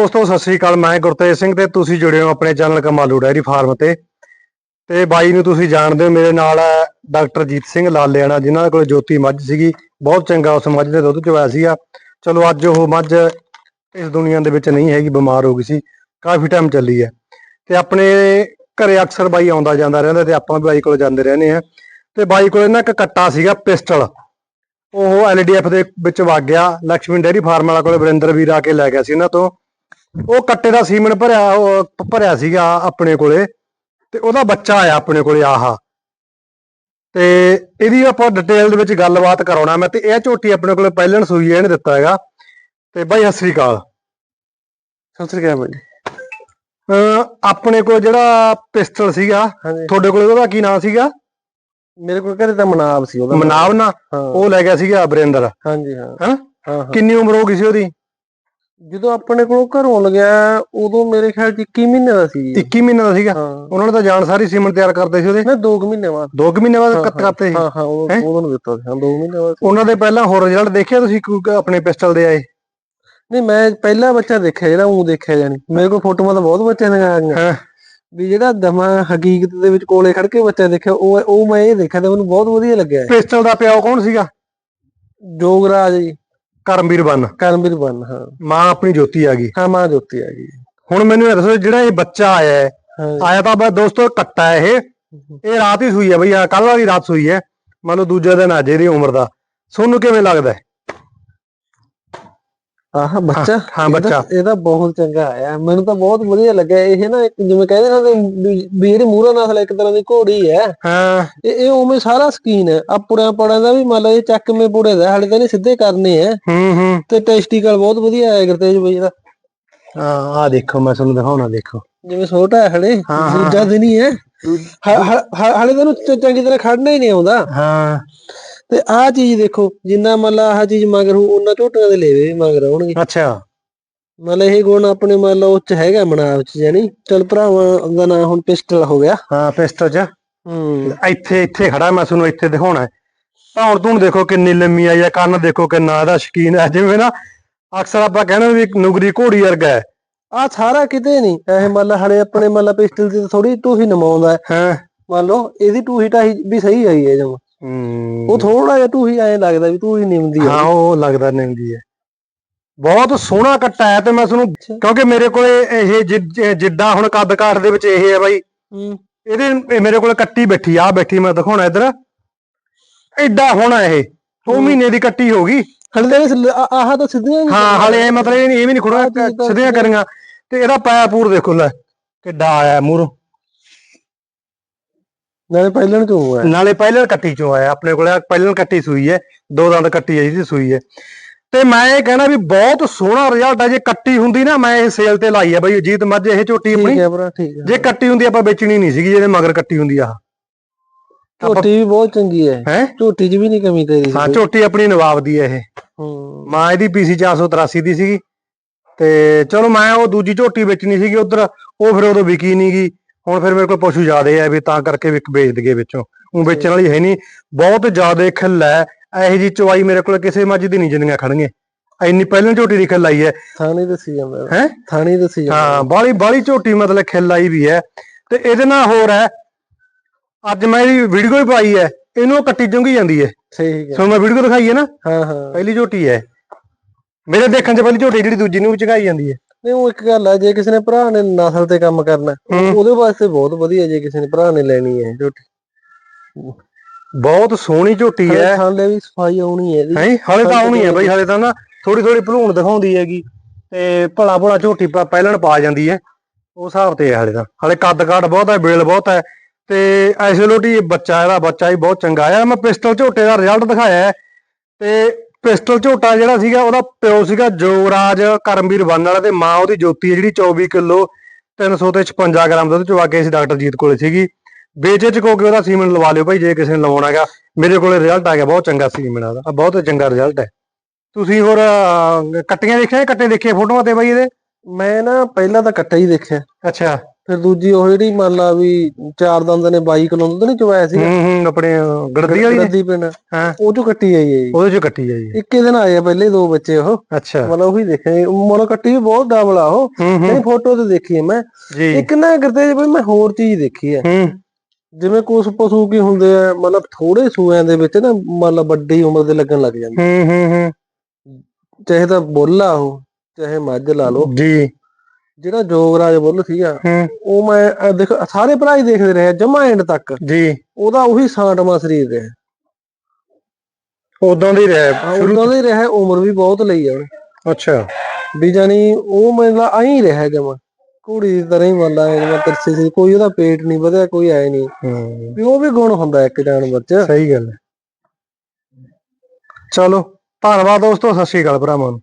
ਦੋਸਤੋ, ਸਤਿ ਸ੍ਰੀ ਅਕਾਲ। ਮੈਂ ਗੁਰਤੇਜ ਸਿੰਘ ਤੇ ਤੁਸੀਂ ਜੁੜੇ ਹੋ ਆਪਣੇ ਚੈਨਲ ਕਮਾਲੂ ਡੈਰੀ ਫਾਰਮ ਤੇ। ਤੇ ਬਾਈ ਨੂੰ ਤੁਸੀਂ ਜਾਣਦੇ ਹੋ, ਮੇਰੇ ਨਾਲ ਹੈ ਡਾਕਟਰ ਜੀਤ ਸਿੰਘ ਲਾਲਿਆਣਾ, ਜਿਨ੍ਹਾਂ ਕੋਲ ਜੋਤੀ ਮੱਝ ਸੀਗੀ। ਬਹੁਤ ਚੰਗਾ ਉਸ ਮੱਝ ਦੇ ਦੁੱਧ ਚਵਾਇਆ ਸੀਗਾ। ਚਲੋ, ਅੱਜ ਉਹ ਮੱਝ ਇਸ ਦੁਨੀਆ ਦੇ ਵਿੱਚ ਨਹੀਂ ਹੈਗੀ, ਬਿਮਾਰ ਹੋ ਗਈ ਸੀ। ਕਾਫੀ ਟਾਈਮ ਚੱਲੀ ਹੈ। ਤੇ ਆਪਣੇ ਘਰੇ ਅਕਸਰ ਬਾਈ ਆਉਂਦਾ ਜਾਂਦਾ ਰਹਿੰਦਾ ਤੇ ਆਪਾਂ ਵੀ ਬਾਈ ਕੋਲ ਜਾਂਦੇ ਰਹਿੰਦੇ ਆ ਤੇ ਬਾਈ ਕੋਲ ਇਹਨਾਂ ਇੱਕ ਕੱਟਾ ਸੀਗਾ, ਪਿਸਟਲ। ਉਹ ਐਲਡੀਐਫ ਦੇ ਵਿੱਚ ਵਗ ਗਿਆ। ਲక్ష్ਮੀ ਡੇਅਰੀ ਫਾਰਮ ਵਾਲਾ ਕੋਲੇ ਵਰਿੰਦਰ ਵੀਰ ਆ ਕੇ ਲੈ ਗਿਆ ਸੀ ਇਹਨਾਂ ਤੋਂ। ਉਹ ਕੱਟੇ ਦਾ ਸੀਮਨ ਭਰਿਆ ਉਹ ਭ- ਭਰਿਆ ਸੀਗਾ ਆਪਣੇ ਕੋਲੇ ਤੇ ਉਹਦਾ ਬੱਚਾ ਆਇਆ ਆਪਣੇ ਕੋਲੇ ਆਹਾ। ਤੇ ਇਹਦੀ ਆਪਾਂ ਡਿਟੇਲ ਦੇ ਵਿੱਚ ਗੱਲਬਾਤ ਕਰਾਉਣਾ ਮੈਂ ਤੇ ਇਹ ਝੋਟੀ ਆਪਣੇ ਕੋਲੇ ਪਹਿਲਣ ਸੂਈ ਹੈ ਇਹਨੇ ਦਿੱਤਾ ਹੈਗਾ। ਤੇ ਬਾਈ ਸਤਿ ਸ੍ਰੀ ਅਕਾਲ। ਸਤਿ ਸ੍ਰੀ ਅਕਾਲ ਬਾਈ। ਅਹ ਆਪਣੇ ਕੋਲ ਜਿਹੜਾ ਪਿਸਟਲ ਸੀਗਾ ਹਾਂਜੀ। ਤੁਹਾਡੇ ਕੋਲੇ ਉਹਦਾ ਕੀ ਨਾਮ ਸੀਗਾ? ਮੇਰੇ ਕੋਲ ਘਰੇ ਤਾਂ ਮਨਾਬ ਸੀ ਉਹਦਾ ਮਨਾਵ ਨਾ? ਹਾਂ। ਉਹ ਲੈ ਗਿਆ ਸੀਗਾ ਵਰਿੰਦਰ ਹਾਂਜੀ ਹਾਂ। ਹੈਂ? ਹਾਂ ਹਾਂ। ਕਿੰਨੀ ਉਮਰ ਹੋ ਗਈ ਸੀ ਉਹਦੀ? ਜਦੋਂ ਆਪਣੇ ਕੋਲ ਘਰੋਂ ਲਗਿਆ ਉਦੋਂ ਮੇਰੇ ਖਿਆਲ ਚ 21 ਮਹੀਨੇ ਦਾ ਸੀ ਜੀ। 21 ਮਹੀਨੇ ਦਾ ਸੀਗਾ? ਉਹਨਾਂ ਨੇ ਤਾਂ ਜਾਣ ਸਾਰੀ ਸੀਮਨ ਤਿਆਰ ਕਰਦੇ ਸੀ ਉਹਦੇ? ਮੈਂ 2 ਮਹੀਨੇ ਬਾਅਦ। 2 ਮਹੀਨੇ ਬਾਅਦ ਕੱਟ ਕਰਤੇ ਸੀ? ਹਾਂ ਹਾਂ? ਉਦੋਂ ਨੂੰ ਦਿੱਤਾ ਸੀ। ਹਾਂ 2 ਮਹੀਨੇ ਬਾਅਦ ਉਹਨਾਂ ਦੇ ਪਹਿਲਾਂ ਹੋਰ ਰਿਜ਼ਲਟ ਦੇਖਿਆ ਤੁਸੀਂ ਆਪਣੇ ਪਿਸਟਲ ਦੇ ਆਏ? ਨਹੀਂ ਮੈਂ ਪਹਿਲਾ ਬੱਚਾ ਦੇਖਿਆ ਜਿਹੜਾ ਉਹ ਦੇਖਿਆ ਜਾਣੀ। ਮੇਰੇ ਕੋਲ ਫੋਟੋਆਂ ਤਾਂ ਬਹੁਤ ਬੱਚਿਆਂ ਦੀਆਂ ਆ ਗਈਆਂ। ਹਾਂ? ਵੀ ਜਿਹੜਾ ਦਮਾ ਹਕੀਕਤ ਦੇ ਵਿੱਚ ਕੋਲੇ ਖੜ ਕੇ ਬੱਚਾ ਦੇਖਿਆ ਉਹ ਉਹ ਮੈਂ ਇਹ ਦੇਖਿਆ ਤੇ ਮੈਨੂੰ ਬਹੁਤ ਵਧੀਆ ਲੱਗਿਆ। ਪਿਸਟਲ ਦਾ ਪਿਓ ਕੌਣ ਸੀਗਾ? ਜੋਗਰਾਜ ਜੀ। ਕਰਮਵੀਰ ਬੰਨ। ਕਰਮਵੀਰ ਬਨ ਹਾਂ। ਮਾਂ ਆਪਣੀ ਜੋਤੀ ਆ ਗਈ। ਹਾਂ ਮਾਂ ਜੋਤੀ ਆ ਗਈ। ਹੁਣ ਮੈਨੂੰ ਇਹ ਦੱਸੋ ਜਿਹੜਾ ਇਹ ਬੱਚਾ ਆਇਆ ਹੈ ਆਇਆ ਤਾਂ ਬਸ ਦੋਸਤੋ ਕੱਟਾ ਹੈ ਇਹ। ਇਹ ਰਾਤ ਹੀ ਸੂਈ ਹੈ ਬਈ ਕੱਲ ਵਾਲੀ ਰਾਤ ਸੂਈ ਹੈ। ਮੰਨ ਲਓ ਦੂਜੇ ਦਿਨ ਆ ਜੇ ਇਹਦੀ ਉਮਰ ਦਾ। ਤੁਹਾਨੂੰ ਕਿਵੇਂ ਲੱਗਦਾ ਹੈ? ਆਹ ਬੱਚਾ ਹਾਂ, ਬੱਚਾ। ਇਹਦਾ ਬਹੁਤ ਚੰਗਾ ਆਇਆ। ਮੈਨੂੰ ਤਾਂ ਬਹੁਤ ਵਧੀਆ ਲੱਗਿਆ। ਇਹ ਨਾ ਇੱਕ ਜਿਵੇਂ ਕਹਿੰਦੇ ਨਾ ਵੀ- ਜਿਹੜੀ ਮੂਰਾ ਨਸਲ ਇੱਕ ਤਰ੍ਹਾਂ ਦੀ ਘੋੜੀ ਹੈ ਹਾਂ। ਇਹ ਇਹ ਉਵੇਂ ਸਾਰਾ ਸਕੀਨ ਹੈ। ਆ ਪੁੜਿਆਂ ਪੜਾਂ ਦਾ ਵੀ ਮੰਨ ਲਾ ਇਹ ਚੱਕਵੇਂ ਪੁੜੇ ਦਾ ਹਾਲੇ ਤਾਂ ਨਹੀਂ ਸਿੱਧੇ ਕਰਨੇ ਆ। ਹੂੰ ਹੂੰ। ਤੇ ਟੈਸਟੀਕਲ ਬਹੁਤ ਵਧੀਆ ਆਇਆ ਗੁਰਤੇਜ ਬਈ ਦਾ। ਹਾਂ ਆ ਦੇਖੋ ਮੈਂ ਤੁਹਾਨੂੰ ਦਿਖਾਉਣਾ ਦੇਖੋ। ਜਿਵੇਂ ਛੋਟਾ ਹੈ ਹਲੇ। ਦੂਜਾ ਦਿਨ ਹ- ਹ- ਹਾਲੇ ਤੈਨੂੰ ਚੰਗੀ ਤਰ੍ਹਾਂ ਖੜਨਾ ਹੀ ਨਹੀਂ ਆਉਂਦਾ। ਹਾਂ। ਤੇ ਆਹ ਚੀਜ਼ ਦੇਖੋ ਜਿੰਨਾ ਮੰਨ ਲਾ ਆਹ ਚੀਜ਼ ਮਗਰ ਹੋ ਉਹਨਾਂ ਝੋਟੀਆਂ ਦੇ ਲੇਵੇ ਵੀ ਮਗਰ ਆਉਣਗੇ ਅੱਛਾ। ਮੰਨ ਲਾ ਇਹ ਗੁਣ ਆਪਣੇ ਮੰਨ ਲਾ ਉਹ ਚ ਹੈਗਾ ਮਨਾਵ ਚ ਜਾਨੀ ਚਲ ਭਰਾਵਾਂ ਦਾ ਨਾਂ ਹੁਣ ਪਿਸਟਲ ਹੋ ਗਿਆ। ਹਾਂ ਪਿਸਟਲ ਚ। ਹੂੰ। ਇੱਥੇ ਇੱਥੇ ਖੜਾ ਮੈਂ ਤੁਹਾਨੂੰ ਇੱਥੇ ਦਿਖਾਉਣਾ। ਹੈ ਧੌਣ ਧੂਣ ਦੇਖੋ ਕਿੰਨੀ ਲੰਮੀ ਆਈ ਹੈ ਕੰਨ ਦੇਖੋ ਕਿੰਨਾ ਇਹਦਾ ਸ਼ਕੀਨ ਹੈ ਜਿਵੇਂ ਨਾ ਅਕਸਰ ਆਪਾਂ ਕਹਿੰਦੇ ਵੀ ਨੁਗਰੀ ਘੋੜੀ ਵਰਗਾ ਹੈ। ਆ ਸਾਰਾ ਕਿਤੇ ਨਹੀਂ ਇਹ ਮੰਨ ਲਾ ਹਲੇ ਆਪਣੇ ਮੰਨ ਲਾ ਪਿਸਟਲ ਦੀ ਥੋੜੀ ਟੂਹੀ ਨਮਾਉਂਦਾ ਹੈ। ਹਾਂ। ਮੰਨ ਲਓ ਇਹਦੀ ਟੂਹੀ ਟਾਹੀ ਵੀ ਸਹੀ ਆਈ ਹੈ ਜਮ। ਉਹ ਥੋੜਾ ਜਿਹਾ ਟੂਹੀ ਐਂ ਲੱਗਦਾ ਵੀ ਟੂਹੀ ਨਿਮਦੀ ਹਾਂ। ਉਹ ਲੱਗਦਾ ਨਿੰਦੀ ਹੈ। ਬਹੁਤ ਸੋਹਣਾ ਕੱਟਾ ਹੈ ਤੇ ਮੈਂ ਤੁਹਾਨੂੰ ਕਿਉਂਕਿ ਮੇਰੇ ਕੋਲੇ ਇਹ ਜਿੱਦਾਂ ਹੁਣ ਕੱਦ ਕਾਠ ਦੇ ਵਿੱਚ ਇਹ ਹੈ ਬਾਈ। ਇਹਦੇ ਇਹ ਮੇਰੇ ਕੋਲੇ ਕੱਟੀ ਬੈਠੀ ਆ ਬੈਠੀ ਮੈਂ ਦਿਖਾਉਣਾ ਇਧਰ। ਐਡਾ ਹੋਣਾ ਇਹ। 2 ਮਹੀਨੇ ਦੀ ਕੱਟੀ ਹੋ ਗਈ। ਹਲੇ ਤਾਂ ਆ- ਆਹ ਸਿੱਧੀਆਂ ਨੀ ਹਾਂ ਹਲੇ ਇਹ ਮਤਲਬ ਇਹ ਨਹੀਂ ਇਹ ਵੀ ਨਹੀਂ ਖੁੜਾ ਸਿੱਧੀਆਂ ਕਰੀਆਂ। ਤੇ ਇਹਦਾ ਪਾਇਆ ਪੂਰ ਦੇਖੋ ਲੈ ਕਿੱਡਾ ਆਇਆ ਮੂਰੋਂ। ਨਾਲੇ ਪਹਿਲਣ ਚ ਹੋਇਆ? ਨਾਲੇ ਪਹਿਲਾਂ ਕੱਟੀ ਚੋਂ ਆਇਆ ਆਪਣੇ ਕੋਲੇ ਪਹਿਲਾਂ ਕੱਟੀ ਸੂਈ ਹੈ ਦੋ ਦੰਦ ਕੱਟੀ ਹੈ ਜਿਹਦੀ ਸੂਈ ਹੈ। ਤੇ ਮੈਂ ਇਹ ਕਹਿਣਾ ਵੀ ਬਹੁਤ ਸੋਹਣਾ ਰਿਜ਼ਲਟ ਹੈ ਜੇ ਕੱਟੀ ਹੁੰਦੀ ਨਾ ਮੈਂ ਇਹ ਸੇਲ ਤੇ ਲਾਈ ਹੈ ਬਈ ਜੀਤ ਮੱਝ ਇਹ ਝੋਟੀ ਆਪਣੀ। ਹੈ ਹੈ। ਜੇ ਕੱਟੀ ਹੁੰਦੀ ਆਪਾਂ ਵੇਚਣੀ ਨਹੀਂ ਸੀਗੀ ਜਿਹਦੇ ਮਗਰ ਕੱਟੀ ਹੁੰਦੀ ਆ। ਝੋਟੀ ਵੀ ਬਹੁਤ ਚੰਗੀ ਹੈ। ਹੈ? ਝੋਟੀ 'ਚ ਵੀ ਨਹੀਂ ਕਮੀ ਤੇਰੀ। ਹਾਂ ਝੋਟੀ ਆਪਣੀ ਨਵਾਬ ਦੀ ਹੈ ਇਹ। ਹੂੰ ਮਾਂ ਇਹਦੀ ਪੀਸੀ 483 ਦੀ ਸੀਗੀ। ਤੇ ਚਲੋ ਮੈਂ ਉਹ ਦੂਜੀ ਝੋਟੀ ਵੇਚਣੀ ਸੀਗੀ ਉਧਰ ਉਹ ਫਿਰ ਉਦੋਂ ਵਿਕੀ ਨਹੀਂ ਗਈ ਹੁਣ ਫਿਰ ਮੇਰੇ ਕੋਲ ਪਸ਼ੂ ਜ਼ਿਆਦੇ ਆ ਵੀ ਤਾਂ ਕਰਕੇ ਵਿਕ ਵੇਚ ਦਗੇ ਵਿੱਚੋਂ। ਉਹ ਵੇਚਣ ਵਾਲੀ ਹੈ ਨਹੀਂ ਬਹੁਤ ਜ਼ਿਆਦੇ ਖਿੱਲ ਹੈ। ਇਹੋ ਜੀ ਚਵਾਈ ਮੇਰੇ ਕੋਲ ਕਿਸੇ ਮੱਝ ਦੀ ਨਹੀਂ ਜਿੰਨੀਆਂ ਖੜਨਗੇ ਇੰਨੀ ਪਹਿਲਾਂ ਝੋਟੀ ਦੀ ਖਿੱਲ ਆਈ ਹੈ। ਥਾਣੀ ਦੱਸੀ ਜਾਂਦਾ ਹੈ। ਥਾਣੀ ਦੱਸੀ ਜਾਂਦਾ ਹਾਂ। ਬਾਲੀ ਬਾਲੀ ਝੋਟੀ ਮਤਲਬ ਖਿੱਲ ਆਈ ਵੀ ਹੈ। ਤੇ ਇਹਦੇ ਨਾਲ ਹੋਰ ਹੈ। ਅੱਜ ਮੈਂ ਇਹਦੀ ਵੀਡੀਓ ਹੀ ਪਾਈ ਹੈ। ਇਹਨੂੰ ਕੱਟੀ ਚੁੰਗੀ ਜਾਂਦੀ ਹੈ ਠੀਕ ਹੈ ਤੁਹਾਨੂੰ ਮੈਂ ਵੀਡੀਓ ਦਿਖਾਈ ਹੈ ਨਾ। ਹਾਂ ਹਾਂ। ਪਹਿਲੀ ਝੋਟੀ ਹੈ ਮੇਰੇ ਦੇਖਣ 'ਚ ਪਹਿਲੀ ਝੋਟੀ ਜਿਹੜੀ ਦੂਜੀ ਨੂੰ ਵੀ ਚਗਾਈ ਜਾਂਦੀ ਹੈ ਨਹੀਂ ਉਹ ਇੱਕ ਗੱਲ ਹੈ ਜੇ ਕਿਸੇ ਨੇ ਭਰਾ ਨੇ ਨਸਲ ਤੇ ਕੰਮ ਕਰਨਾ। ਉਹਦੇ ਵਾਸਤੇ ਬਹੁਤ ਵਧੀਆ ਜੇ ਕਿਸੇ ਨੇ ਭਰਾ ਨੇ ਲੈਣੀ ਹੈ ਝੋਟੀ। ਬਹੁਤ ਸੋਹਣੀ ਝੋਟੀ ਹੈ ਥਾਲੇ ਵੀ ਸਫ਼ਾਈ ਆਉਣੀ ਹੈ ਇਹਦੀ। ਹਲੇ ਤਾਂ ਆਉਣੀ ਹੈ ਬਈ ਹਲੇ ਤਾਂ ਨਾ ਥੋੜੀ ਥੋੜੀ ਭਲੂਣ ਦਿਖਾਉਂਦੀ ਹੈਗੀ। ਤੇ ਭਲਾ ਭਲਾ ਝੋਟੀ ਪਹਿਲਣ ਪਾ ਜਾਂਦੀ ਹੈ ਉਸ ਹਿਸਾਬ ਤੇ ਹੈ ਹਲੇ ਤਾਂ। ਹਲੇ ਕੱਦ ਕਾਠ ਬਹੁਤ ਹੈ ਬੇਲ ਬਹੁਤ ਹੈ ਤੇ ਐਸੇ ਲੋਟੀ ਬੱਚਾ ਇਹਦਾ ਬੱਚਾ ਵੀ ਬਹੁਤ ਚੰਗਾ ਹੈ ਮੈਂ ਪਿਸਟਲ ਝੋਟੇ ਦਾ ਰਿਜ਼ਲਟ ਦਿਖਾਇਆ ਹੈ। ਤੇ ਪਿਸਟਲ ਝੋਟਾ ਜਿਹੜਾ ਸੀਗਾ ਉਹਦਾ ਪਿਓ ਸੀਗਾ ਜੋਗਰਾਜ ਕਰਮਵੀਰ ਬੰਨ ਵਾਲਾ ਤੇ ਮਾਂ ਉਹਦੀ ਜੋਤੀ ਹੈ ਜਿਹੜੀ 24 ਕਿਲੋ 300 ਤੇ 56 ਗ੍ਰਾਮ ਦੁੱਧ ਚਵਾ ਕੇ ਸੀ ਡਾਕਟਰ ਜੀਤ ਕੋਲੇ ਸੀਗੀ। ਵੇਚੇ ਚ ਕੋ ਕੇ ਉਹਦਾ ਸੀਮਨ ਲਵਾ ਲਿਓ ਭਾਈ ਜੇ ਕਿਸੇ ਨੇ ਲਵਾਉਣਾ ਹੈਗਾ। ਮੇਰੇ ਕੋਲੇ ਰਿਜ਼ਲਟ ਆ ਗਿਆ ਬਹੁਤ ਚੰਗਾ ਸੀਮਨ ਆ ਉਹਦਾ। ਬਹੁਤ ਚੰਗਾ ਰਿਜ਼ਲਟ ਹੈ। ਤੁਸੀਂ ਹੋਰ ਕੱਟੀਆਂ ਦੇਖਿਆ ਕੱਟੇ ਦੇਖੇ ਫੋਟੋਆਂ ਤੇ ਬਾਈ ਇਹਦੇ? ਮੈਂ ਨਾ ਪਹਿਲਾਂ ਤਾਂ ਕੱਟਾ ਹੀ ਦੇਖਿਆ। ਅੱਛਾ। ਫਿਰ ਦੂਜੀ ਉਹ ਜਿਹੜੀ ਮੰਨ ਲਾ ਵੀ ਚਾਰ ਦੰਦ ਨੇ 22 ਕਿਲੋ ਦੁੱਧ ਨਹੀਂ ਚਵਾਇਆ ਸੀ ਹੂੰ ਹੂੰ ਆਪਣੇ ਗੜਦੀ ਵਾਲੀ ਨੇ? ਗੱਦੀ ਪਿੰਡ। ਹਾਂ। ਉਹ ਚੋਂ ਕੱਟੀ ਆਈ ਹੈ ਜੀ। ਉਹਦੇ ਚ ਕੱਟੀ ਆ ਜੀ ਇੱਕੇ ਦਿਨ ਆਏ ਆ ਪਹਿਲੇ ਦੋ ਬੱਚੇ ਉਹ। ਅੱਛਾ। ਮਤਲਬ ਉਹੀ ਦੇਖੇ ਮੋਨੋ ਕੱਟੀ ਵੀ ਬਹੁਤ ਡਬਲ ਆ ਉਹ। ਹੂੰ ਹੂੰ। ਨਹੀਂ ਫੋਟੋ ਤੇ ਦੇਖੀ ਹੈ ਮੈਂ। ਜੀ। ਇੱਕ ਨਾ ਗੁਰਤੇਜ ਬਈ ਮੈਂ ਹੋਰ ਚੀਜ਼ ਦੇਖੀ ਹੈ। ਹੂੰ। ਜਿਵੇਂ ਕੁਝ ਪਸ਼ੂ ਕੀ ਹੁੰਦੇ ਆ ਮਤਲਬ ਥੋੜੇ ਸੂਆਂ ਦੇ ਵਿੱਚ ਨਾ ਮਤਲਬ ਵੱਡੀ ਉਮਰ ਦੇ ਲੱਗਣ ਲੱਗ ਜਾਂਦੇ। ਹੂੰ ਹੂੰ ਹੂੰ। ਚਾਹੇ ਤਾਂ ਬੁੱਲ ਆ ਉਹ ਚਾਹੇ ਮੱਝ ਲਾ ਲਓ। ਜੀ। ਜਿਹੜਾ ਜੋਗਰਾਜ ਬੁੱਲ ਸੀਗਾ ਉਹ ਮੈਂ ਦੇਖ ਸਾਰੇ ਭਰਾ ਹੀ ਦੇਖਦੇ ਰਹੇ ਜਮਾ ਐਂਡ ਤੱਕ। ਜੀ। ਉਹਦਾ ਉਹੀ ਸਾਂਟਮਾ ਸਰੀਰ ਰਿਹਾ। ਉਦਾਂ ਦੀ ਰਹਿ ਸ਼ੁਰੂ ਉਦੋਂ ਦੇ ਰਿਹਾ ਉਮਰ ਵੀ ਬਹੁਤ ਲਈ ਆ ਉਹਨੇ। ਅੱਛਾ। ਵੀ ਜਾਨੀ ਉਹ ਮੈਨੂੰ ਆਈ ਰਿਹਾ ਜਮਾ। ਕੁੜੀ ਦੀ ਤਰ੍ਹਾਂ ਹੀ ਮੰਨ ਲਾ ਜਿਵੇਂ ਤਰਸੇ ਸੀ ਕੋਈ ਉਹਦਾ ਪੇਟ ਨਹੀਂ ਵਧਿਆ ਕੋਈ ਐ ਨਹੀਂ। ਵੀ ਉਹ ਵੀ ਗੁਣ ਹੁੰਦਾ ਇੱਕ ਜਾਨਵਰ ਚ। ਸਹੀ ਗੱਲ ਹੈ। ਚਲੋ ਧੰਨਵਾਦ ਦੋਸਤੋ ਸਤਿ ਸ਼੍ਰੀ ਅਕਾਲ ਭਰਾਵਾਂ ਨੂੰ।